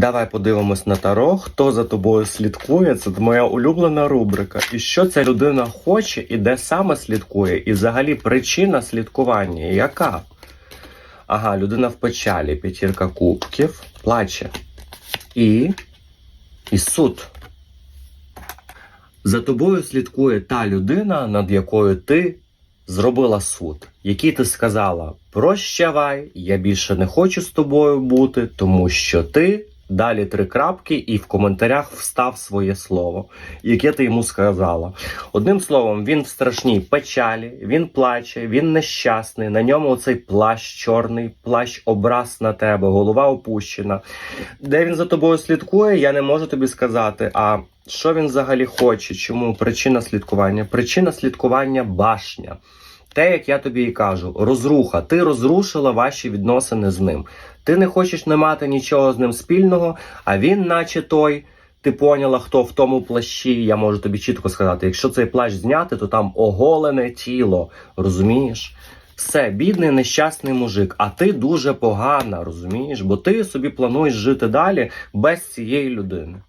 Давай подивимось на таро, хто за тобою слідкує. Це моя улюблена рубрика. І що ця людина хоче, і де саме слідкує, і взагалі причина слідкування, яка? Ага, людина в печалі, п'ятірка кубків, плаче. І. І суд. За тобою слідкує та людина, над якою ти зробила суд, якій ти сказала: прощавай, я більше не хочу з тобою бути, тому що ти. Далі три крапки, і в коментарях встав своє слово, яке ти йому сказала. Одним словом, він в страшній печалі, він плаче, він нещасний. На ньому оцей плащ чорний, плащ образ на тебе, голова опущена. Де він за тобою слідкує, я не можу тобі сказати. А що він взагалі хоче? Чому причина слідкування? Причина слідкування башня. Те, як я тобі і кажу, розруха. Ти розрушила ваші відносини з ним. Ти не хочеш не мати нічого з ним спільного, а він, наче той. Ти поняла, хто в тому плащі. Я можу тобі чітко сказати, якщо цей плащ зняти, то там оголене тіло. Розумієш? Все, бідний, нещасний мужик, а ти дуже погана, розумієш? Бо ти собі плануєш жити далі без цієї людини.